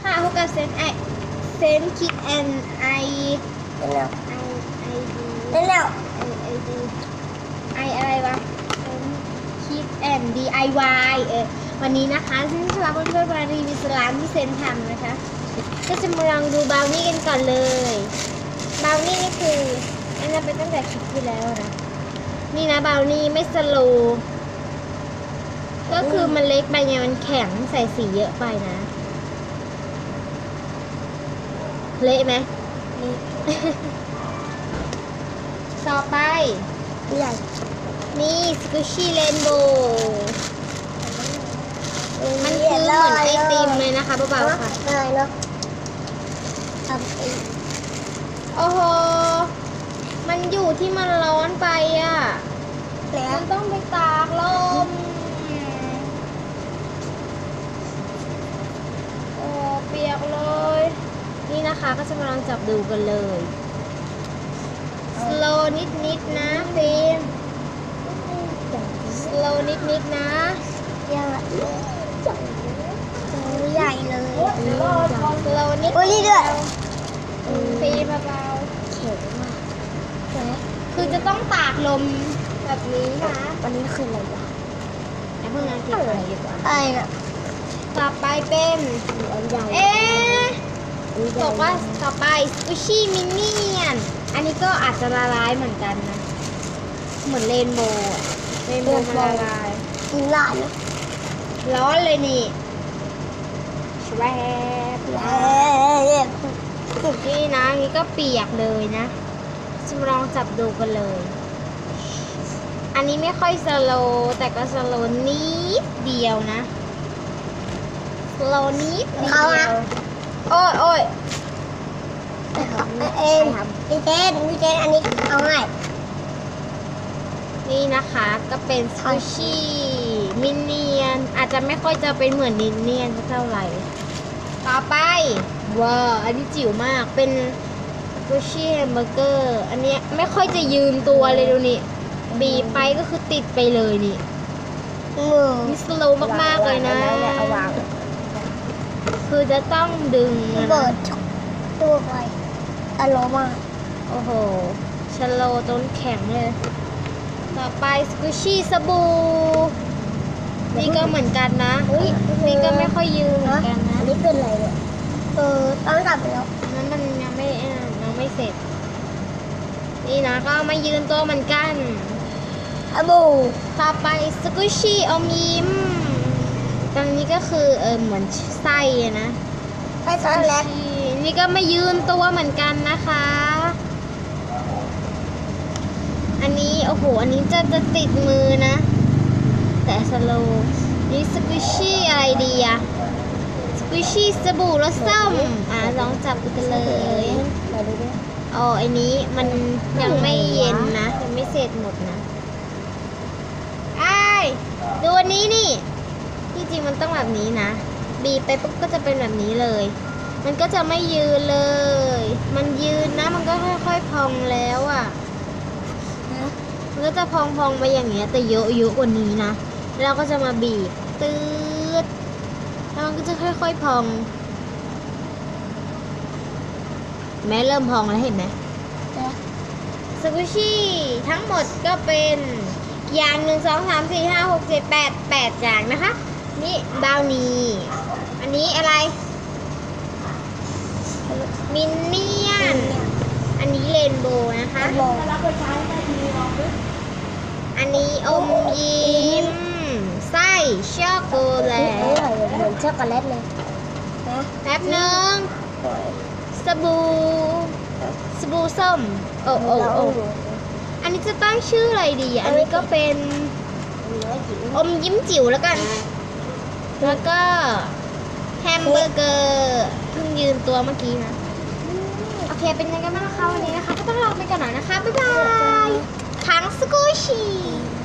ค่ะพบกับเซนไอเซนคิดแอนไอเร็วไอไอดีเร็วเร็วไอไอดีไออะไรวะเซนคิดแอนดีไอวายเออวันนี้นะคะเซนจะพาเพื่อนๆมารีวิวสลามที่เซนทำนะคะ ก็จะมาลองดูบราวนี่กันก่อนเลยบราวนี่นี่คืออันนั้นเป็นตั้งแต่คลิปที่แล้วนะนี่นะบราวนี่ไม่สโลว์ก็คือมันเล็กไปไงมันแข็งใส่สีเยอะไปนะ เละไหมนี่ต่อไป ใหญ่นี่สกูชี่เรนโบว์มันคือเหมือนไอติมเลยนะคะเบาๆค่ะอะไรเนาะทำอีกโอ้โห มันอยู่ที่มันร้อนไปอะแล้วมันต้องไปตากลม โอ้เปียกเลย นี่นะคะก็จะมาลองจับดูกันเลย สโลนิดนิดๆนะฟิล์มสโลนิดนิดๆนะใหญ่ใหญ่เลยสโลนิดโอ้ยนี่ด้วยฟิล์มเบาเข็มมากนะๆคือจะต้องตากลมแบบนี้นะวันนี้คืออะไรวะแล้วเพิ่งนั้นเก็บไปดีกว่าอะไรน่ะต่อไปเป็นอันใหญ่เอ๊ะอันใหญ่ บอกว่าต่อไปสกูชี่มินเนี่ยน อันนี้ก็อาจจะละลายเหมือนกันนะ เหมือนเรนโบว์อะเรนโบว์มันละลาย กินหลานนะร้อนเลยนี่ชวบแล้วนี่นะนี่ก็เปียกเลยนะจะมาลองจับดูกันเลย อันนี้ไม่ค่อยสโลว์แต่ก็สโลว์นิดเดียวนะสโลว์นิดเดียว โอ้ยโอ้ยเอ็นพี่เจนพี่เจนอันนี้เอาง่ายนี่นะคะก็เป็นซูชิมินเนียน อาจจะไม่ค่อยจะเป็นเหมือนนินเนียนสักเท่าไหร่ ต่อไปว้าวอันนี้จิ๋วมากเป็นซูชิแฮมเบอร์เกอร์อันเนี้ยไม่ค่อยจะยืนตัวเลยดูนี่บีบไปก็คือติดไปเลยนี่มือนี่สโลว์มากๆเลยนะเอาวาง คือจะต้องดึงนะเปิดตัวไปอารมณ์โอ้โหชโลว์จนแข็งเลย ต่อไปสกูชี่สบู่นี่ก็เหมือนกันนะอุ้ยนี่ก็ไม่ค่อยยืนเหมือนกันนะอันนี้เป็นอะไรเนี่ยเออต้องกลับไปแล้วนั้นมันยังไม่อ่ายังไม่เสร็จ นี่นะก็มายืนตัวเหมือนกันอะบูต่อไปสกูชี่อมยิ้ม ตรงนี้ก็คือเออเหมือนไส้อะนะไปตอนแรกนี่ก็มายืนตัวเหมือนกันนะคะ อันนี้โอ้โห อันนี้จะจะติดมือนะ แต่สโลว์นี่สกูชี่อะไรดีอะสกูชี่สบู่รสส้มอะลองจับดูกันเลยมาดูดิอ๋ออันนี้มันยังไม่เย็นนะ ยังไม่เสร็จหมดนะไอ้ายดูอันนี้นี่ ที่จริงมันต้องแบบนี้นะ บีบไปปุ๊บก็จะเป็นแบบนี้เลย มันก็จะไม่ยืนเลย มันยืนนะ มันก็ค่อยๆพองแล้วอะ่ะนะมันก็จะพองๆไปอย่างเงี้ย แต่เยอะๆกว่านี้นะ แล้วเราก็จะมาบีบตืดแล้วมันก็จะค่อยๆพอง แม้เริ่มพองแล้วเห็นไหมนะสกุชี่ทั้งหมดก็เป็นอย่างหนึ่งสองสามสี่ห้าหกเจ็ดแปดแปดอย่างนะคะ นี่บราวนีอันนี้อะไรมินเนี่ยน อันนี้เรนโบว์นะคะ อันนี้อมยิ้มไส้ช็อกโกแลอตร่อยเหมือนช็อกโกแลตเลยนะแป๊บหนึงสบู่สบู่ส้ม โอ้โอ้โอ้อันนี้จะตั้งชื่ออะไรดี อันนี้ก็เป็น อมยิ้มจิ๋วแล้วกัน แล้วก็แฮมเบอร์เกอร์เพิ่งยืนตัวเมื่อกี้นะ โอเค เป็นยังไงกันบ้างคะวันนี้นะคะ ก็ต้องลาไปก่อนหน่อยนะคะ บ๊ายบายคังสกูชีบ